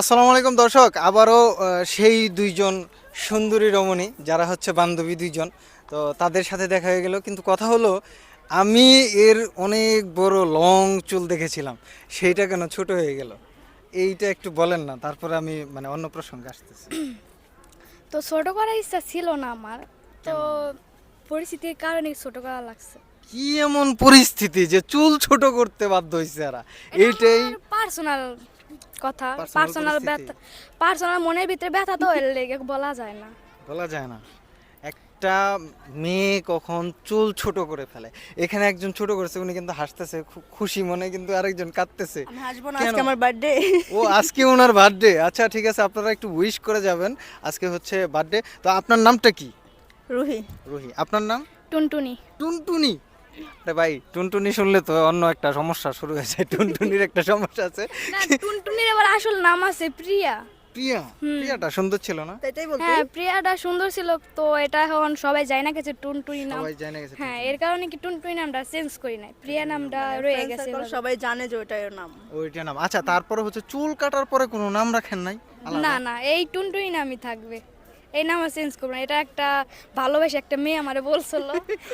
আসসালামু আলাইকুম দর্শক আবারও সেই দুইজন সুন্দরী রমণী যারা হচ্ছে বান্ধবী দুইজন। তো তাদের সাথে দেখা হয়ে গেল কিন্তু কথা হলো আমি এর অনেক বড় লং চুল দেখেছিলাম সেইটা কেন ছোট হয়ে গেল? এইটা একটু বলেন না তারপরে আমি মানে অন্য প্রসঙ্গে আসতেছি। তো ছোট করার ইচ্ছা ছিল না আমার তো পরিস্থিতির কারণে ছোট করা লাগছে। কি এমন পরিস্থিতি যে চুল ছোট করতে বাধ্য হয়েছে এরা? এইটাই পার্সোনাল কথা পার্সোনাল ব্যথা পার্সোনাল মনের ভিতরে ব্যথা তো এর লেগে বলা যায় না। বলা যায় না। একটা মেয়ে কখন চুল ছোট করে ফেলে। এখানে একজন ছোট করেছে উনি কিন্তু হাসতেছে খুব খুশি মনে কিন্তু আরেকজন কাঁদতেছে। হাসবো না আজকে আমার বার্থডে ও আজকে ওনার বার্থডে আচ্ছা ঠিক আছে আপনারা একটু উইশ করে যাবেন। আজকে হচ্ছে বার্থডে তো আপনার নামটা কি? রুহি। রুহি। আপনার নাম? টুনটুনি। টুনটুনি। আরে ভাই টুনটুনি শুনলে তো অন্য একটা সমস্যা শুরু হয়েছে টুনটুনির একটা সমস্যা আছে। না টুনটুনির আবার আসল নাম আছে প্রিয়া। প্রিয়া? প্রিয়াটা সুন্দর ছিল না? তাইটাই বলতে? হ্যাঁ প্রিয়াটা সুন্দর ছিল তো এটা এখন সবাই যায় না গেছে টুনটুনি নাম। সবাই জানে গেছে হ্যাঁ এর কারণে কি টুনটুনি নামটা চেঞ্জ করি নাই। প্রিয়া নামটা রয়ে গেছে সবাই জানে যে ওটাই ওর নাম। ওইটা নাম। আচ্ছা তারপরে হচ্ছে চুল কাটার পরে কোনো নাম রাখেন নাই? না না এই টুনটুনি নামই থাকবে। এই নাম চেঞ্জ করব না এটা একটা ভালোবেসে একটা মেয়ে আমারে বলছিল।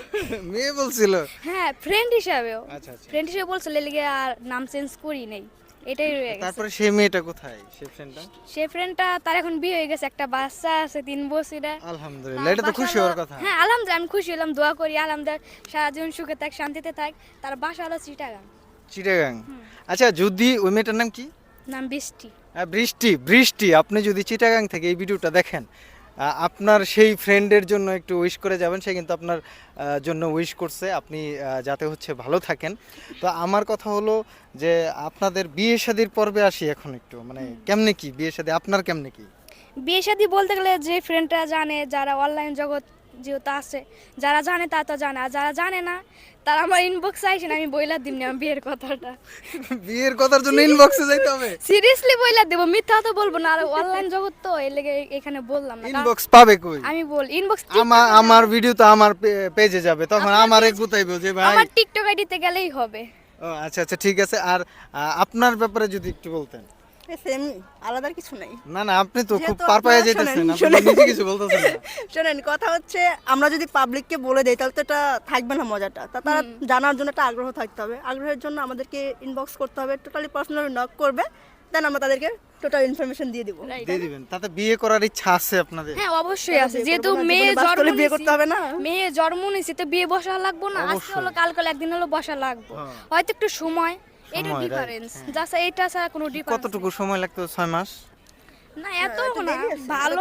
মেয়ে বলছিল? হ্যাঁ ফ্রেন্ড হিসাবেও। আচ্ছা আচ্ছা। ফ্রেন্ড হিসেবে বলছিল এলিগে আর নাম চেঞ্জ করি নেই। এটাই রয়ে গেছে। তারপরে সেই মেয়েটা কোথায়? সেই ফ্রেন্ডটা সে ফ্রেন্ডটা তার এখন বিয়ে হয়ে গেছে একটা বাচ্চা আছে তিন বছরের। আলহামদুলিল্লাহ এটা তো খুশি হওয়ার কথা। হ্যাঁ আলহামদুলিল্লাহ আমি খুশি হলাম দোয়া করি আলহামদুলিল্লাহ সারা জীবন সুখে থাক শান্তিতে থাক। তার বাসা হলো চিটাগাং। চিটাগাং? আচ্ছা যদি ওই মেয়েটার নাম কি? নাম বৃষ্টি। আহ, বৃষ্টি বৃষ্টি আপনি যদি চিটাগাং থেকে এই ভিডিওটা দেখেন আপনার সেই ফ্রেন্ডের জন্য একটু উইশ করে যাবেন সে কিন্তু আপনার জন্য উইশ করছে। আপনি যাতে হচ্ছে ভালো থাকেন। তো আমার কথা হলো যে আপনাদের বিয়ে শাদির পর্বে আসি এখন একটু। মানে কেমনে কি? বিয়ে শাদি আপনার কেমনে কি? বিয়ে শাদি বলতে গেলে যে ফ্রেন্ডরা জানে যারা অনলাইন জগৎ যেহেতু আছে। যারা জানে তা তো জানে আর যারা জানে না তারা আমার ইনবক্স আইসেন আমি বইলা দিমনি আমার বিয়ের কথাটা। বিয়ের কথার জন্য ইনবক্সে যাইতে হবে? সিরিয়াসলি বইলা দেবো মিথ্যা তো বলব না আর অনলাইন জগৎ তো এর লেগে এখানে বললাম না। ইনবক্স পাবে কই? আমি বল ইনবক্স আমার আমার ভিডিও তো আমার পেজে যাবে তখন আমার এক গুতাইবে যে ভাই আমার টিকটক আইডিতে গেলেই হবে। ও আচ্ছা আচ্ছা ঠিক আছে আর আপনার ব্যাপারে যদি একটু বলতেন। সেম আলাদা কিছু নাই। না না আপনি তো খুব পার পায়ে যেতেছেন শোনেন, আপনি নিজে কিছু বলতেছেন শোনেন কথা হচ্ছে আমরা যদি পাবলিককে বলে দেই তাহলে তো এটা থাকবে না মজাটা। তা তারা জানার জন্য একটা আগ্রহ থাকতে হবে। আগ্রহের জন্য আমাদেরকে ইনবক্স করতে হবে টোটালি পার্সোনালি নক করবে দেন আমরা তাদেরকে টোটাল ইনফরমেশন দিয়ে দিব। দিয়ে দিবেন। তাতে বিয়ে করার ইচ্ছা আছে আপনাদের? হ্যাঁ অবশ্যই আছে। যেহেতু মেয়ে জন্ম বিয়ে করতে হবে না? মেয়ে জন্ম নিয়েছি তো বিয়ে বসা লাগবো না। আজকে হলো কাল কাল একদিন হলো বসা লাগবো। হ্যাঁ। হয়তো একটু সময় এটা ডিফারেন্স হ্যাঁ। জাস্ট এটা ছাড়া কোনো ডিফারেন্স কতটুকু সময় লাগতো? ছয় মাস? না এত হ্যাঁ, না। ভালো